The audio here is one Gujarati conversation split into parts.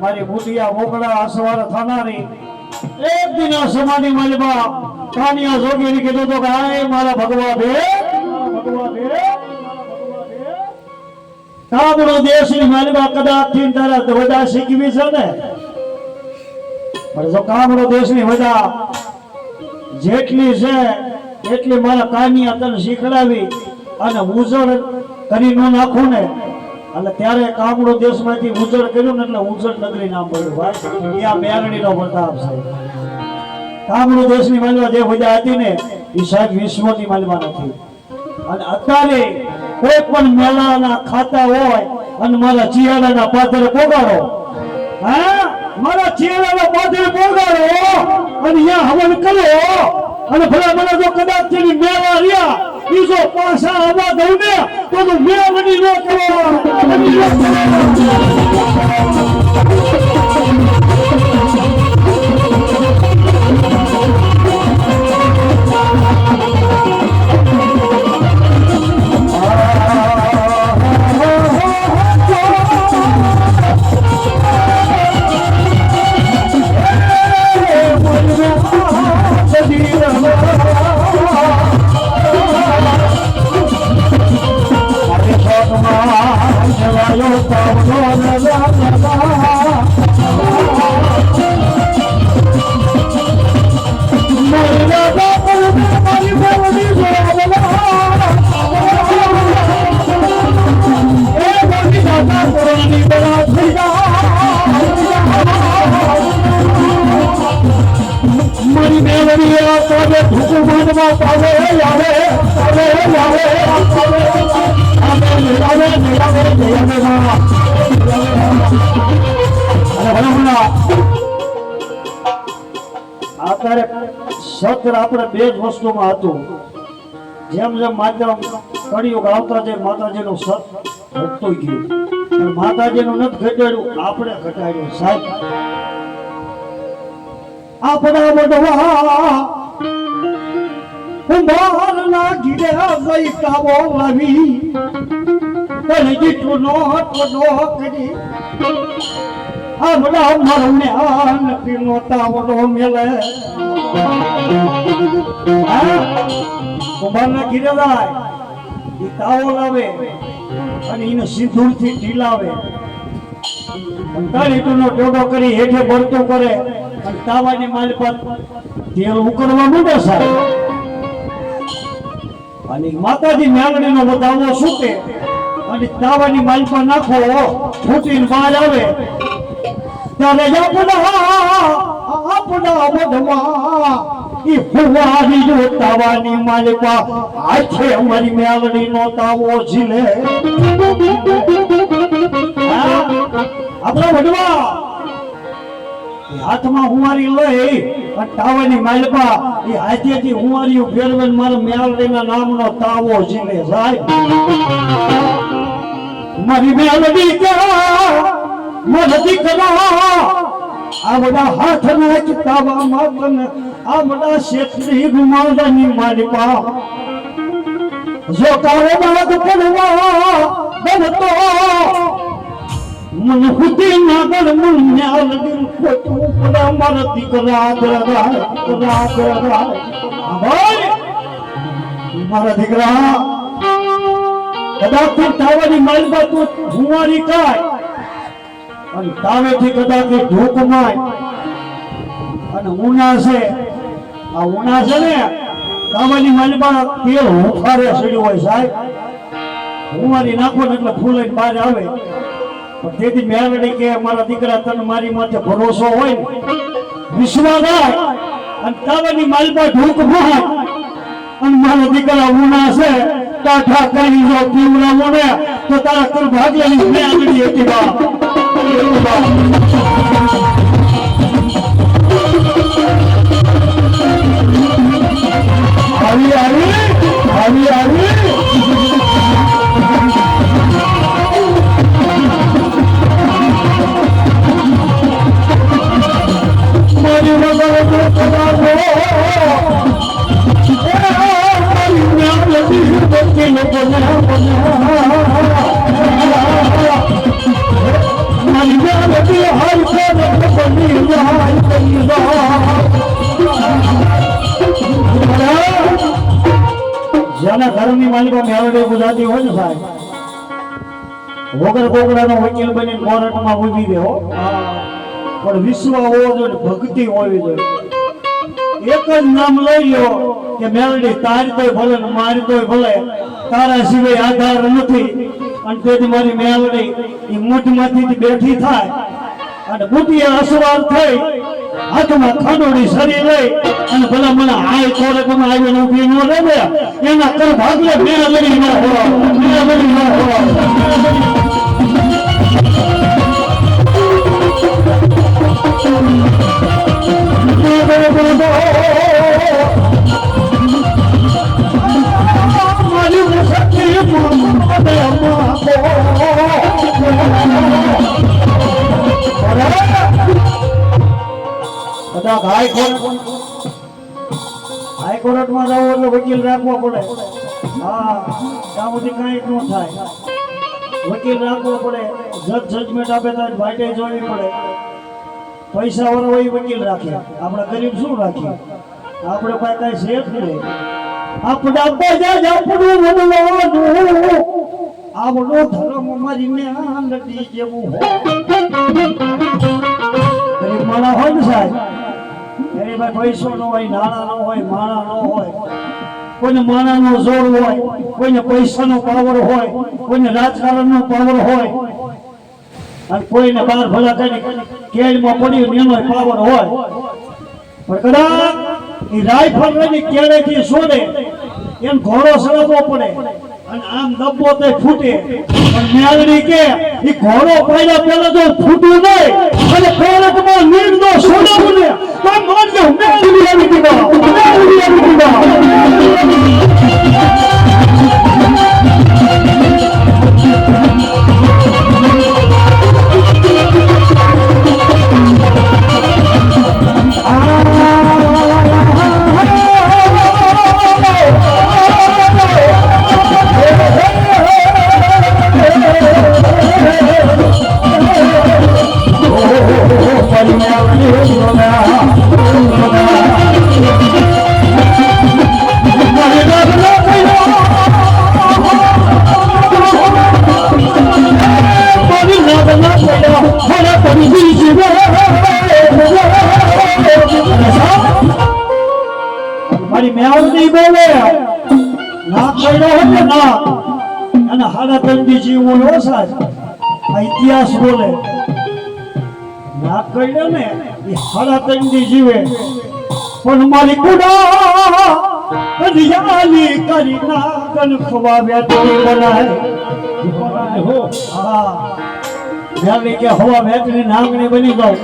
મારી બુટિયા મોકળા આસવાર થનારી એક દિન સમાધિ મલબા કાનિયા જોગીને કીધું તો કે હાય ભગવા દે ભગવા દે કાબડો દેશી મલબા કદાચથી તારા છે ને. પણ જો કાબડો દેશની વજા જેટલી છે એટલી મારા કાનિયા તને શીખડાવી અને ઉજળ કરી ન નાખું ને એટલે ત્યારે કામડો દેશમાંથી ઉજળ કર્યું ને એટલે ઉજળ નગરી નામ પડ્યું ભાઈ. એ આ મેરણીનો પ્રતાપ છે. કામડો દેશની માલવા જે વજા હતી ને, એ સાહેબ વિશ્વની માલવા નથી. અને અત્યારે કોઈ પણ મેળાના ખાતા હોય અને મારા ચિયાડાના પાથરે પોગાડો. હા? મારા ચિયાળાના પાથરે પોગાડો અને અહીંયા હવન કરો. અને ભલા મને જો કદાચ તેની મેળા રહ્યા બીજો પાછા આવવા દઉં ને તું મેળવણી ન કરો અત્યારે સત્ર આપણે બે જ વસ્તુમાં હતું. જેમ જેમ માધ્યમ કળિયુગ આવતા જાય, માતાજીનું સત ઘટતું ગયું. પણ માતાજીનું નથી ઘટાડ્યું, આપણે ઘટાડ્યું. સાહેબ, આપણા વડવા કુંભારના ગીરે ગઈ કાવો લાવી તને જીઠું નો ટોડો કરી. આપણા મરને આન પીનો તાવડો મેલે. કુંભારના ગીરે જાય. ઈ તાવો લાવે અને એને સિંદૂરથી ઢીલાવે. તારીખનો ટોડો કરી હેઠે ભરતો કરે. અને તાવાની માલ પર તેલ ઉકળવા માંડે સાહેબ. અને માતાજી મેલડીનો બતાવો શું કે અને તાવાની માલ પર નાખો ફૂટીને બહાર આવે. ત્યારે આપણા આપણા બધમાં ઈ ફુવારી જો તાવાની માલ પર આછે અમારી મેલડી નો તાવો ઝીલે? આપણા વડવા હાથમાં હુંવારી લઈ અને તાવાની એ હાથેથી હુંવારીઓ ફેરવે મારા મેલડીના નામનો તાવો જીવે સાહેબ મારી મેલડી મારા દીકરા, આ બધા હાથ ના તાવા માતન આ બધા શેત્રી રૂમાલની માલપા. જો તારો બાળક પડવા, બનતો મન હુતી નાગર મન ન્યાલ દિલ ખોટું પડા મારા દીકરા દરા દરા દરા મારા દીકરા કદાચ તાવાની માલમાં તું હુંવારી કાય અને તાવેથી કદાચ ઢોક માય અને ઉના છે આ ઉના છે ને તાવાની માલમાં તેલ હુંફારે સડ્યું હોય સાહેબ હુંવારી નાખો ને એટલે ફૂલાઈને બહાર આવે તેથી મેળવણી કે મારા દીકરા તને મારી માથે ભરોસો હોય ને, વિશ્વાસ હોય, અને તાવાની માલમાં ઢૂક હોય અને મારા દીકરા ઉના છે કાઠા કરી જો પીવડા મોડે તો તારા કર ભાગ્યની મેં આગળ હતી બા. માલિકો મેળવડે ગુજરાતી હોય ને ભાઈ? વગર કોકડાનો વકીલ બની કોર્ટમાં ઊભી દે હો. પણ વિશ્વ હોવો જોઈએ, ભક્તિ હોવી જોઈએ. એક જ નામ લઈ લો કે મેલડી, તારી તોય ભલે ને મારી તોય ભલે, તારા સિવાય આધાર નથી. અને તેથી મારી મેલડી એ મૂઠમાંથી બેઠી થાય. અને બુદ્ધિએ અસવાર થઈ હાથમાં ખાડોડી સરી લઈ અને ભલા મને હાય કોર્ટમાં આવીને ઊભી ન રહે. એના કર ભાગલે મેલડી ન હોય મેલડી ન હોય મારી બધા હાઈકોર્ટ હાઈકોર્ટમાં જવું એટલે વકીલ રાખવો પડે. હા, ત્યાં સુધી કઈ ન થાય. વકીલ રાખવો પડે. જજ જજમેન્ટ આપે તો વાઈટે જોવી પડે. પૈસા વાળો એ વકીલ રાખે. આપણે ગરીબ શું રાખીએ? આપણે પાસે કાંઈ છે જ નહીં. આપણા આવડો ધર્મ મારી ને આંગળી જેવું હોય. હોય સાહેબ? એની પાસે પૈસો ન હોય, નાણાં ન હોય, માણા ન હોય, કોઈને માણાનો જોર હોય, કોઈને પૈસાનો પાવર હોય, કોઈને રાજકારણનો પાવર હોય, અને કોઈને બાર ભલા થઈને કેળમાં પડ્યું એનો પાવર હોય. પણ કદાચ એ રાઈફલ લઈને કેળેથી શોધે, એમ ઘોડો સળગવો પડે. આમ દબ્બો તે ફૂટે. પણ મેળવી કે એ ઘોડો પાડ્યા પેલો જો ફૂટ્યું નહીં. અને કોરટમાં નીરનો સોડો ને તો માનજો મેળવી દીધા જીવો નો સાજ. ઇતિહાસ બોલે. ના કહીને ને એ હાડા તંદી જીવે. પણ મારી કુડા રિયાલી કરી નાગન ખવાવ્યા તો બનાય મેવડી કે હવા વેચની નાંગણી બની જાઉં.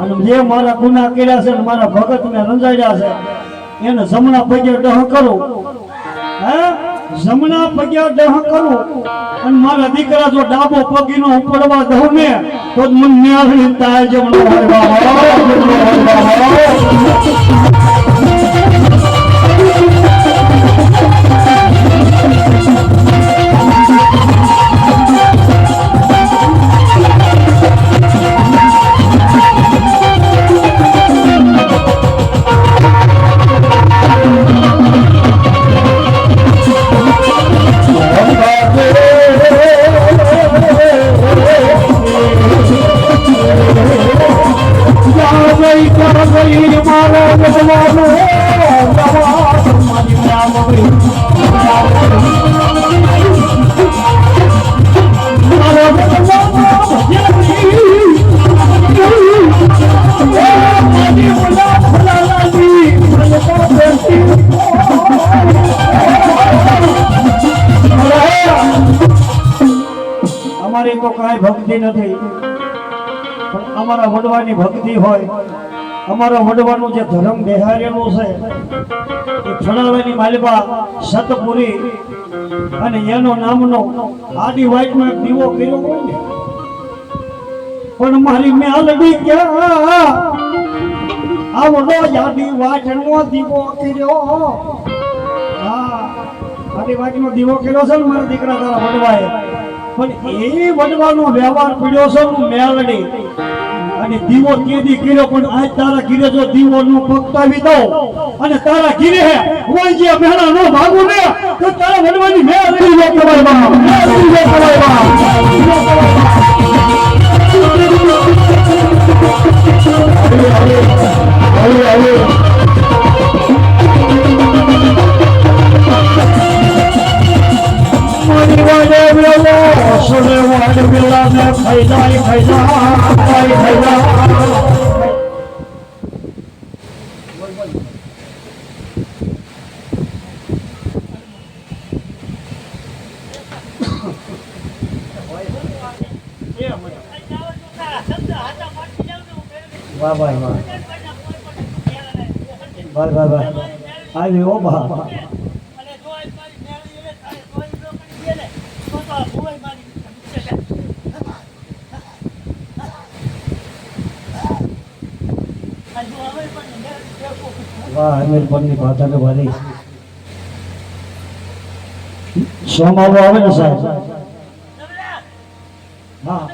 અને જે મારા ગુના કર્યા છે ને મારા ભગત ને રંજાડ્યા છે, એને જમણા પગે ડહ કરો. હે? જમણા પગ્યા દહ કરું અને મારા દીકરા જો ડાબો પગીનો ઉપડવા દઉં ને તો જ મને ન્યારી તાય જમણો હોય ભક્તિ નથી. પણ અમારા વડવાની ભક્તિ હોય, અમારા વડવાનું જે ધર્મ બિહારેલું છે, એ ફળાવાની માલિકા સતપુરી અને એનો નામનો આદિ વાઇટનો એક દીવો કર્યો હોય ને. પણ મારી મેલડી ક્યાં? આવડો યાદી વાટનો દીવો કર્યો. હા, આદિ વાટનો દીવો કર્યો છે ને મારા દીકરા તારા વડવાએ. પણ એ વડવાનો વ્યવહાર પડ્યો છે હું મેલડી અને દીવો કેદી કર્યો, પણ આજ તારા ઘીરે જો દીવો નો પકતાવી દઉં અને તારા ઘીરે હે કોઈ જે મહેણા નો ભાગું ને, તો તારા વડવાની મેં અડી લે કવાય બા. મેં અડી લે કવાય બા હવે હવે મારી વાહ ભાઈ વાહ. ભાઈ ભાઈ ભાઈ આવી ઓ બા અમીર પરની પાતાને વારી સોમાવો આવે ને સાહેબ? હા.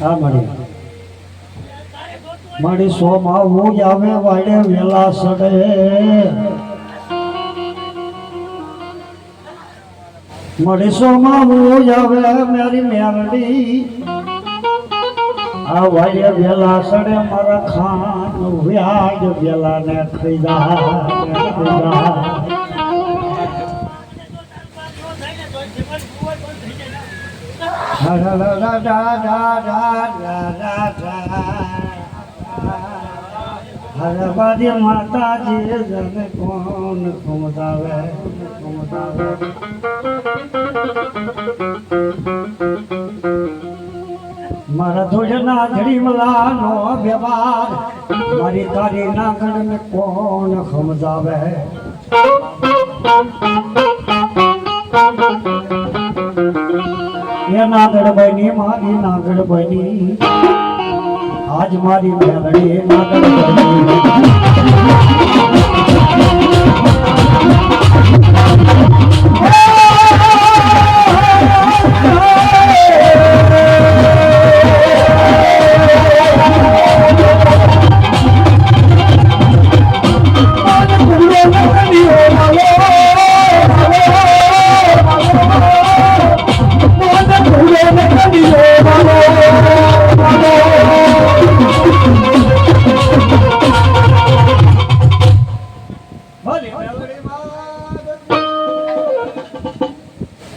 હા મળી મારી સોમાં હું જ આવે વાડે વેલા સડે. હું જ આવે મારી મેરડી. આ વાડે વેલા સડે મારા ખાન વ્યાજ વેલા ને ખરીદા હરવાદી માતાજી જને કોણ ખમદાવે ખમદાવે મારા ધોજના ધડીમલા નો વ્યવહાર. મારી તારી નાગણ ને કોણ ખમદાવે એ નાગડ બની મારી નાગડ બની આજ મારી મેલડી નાગડ બની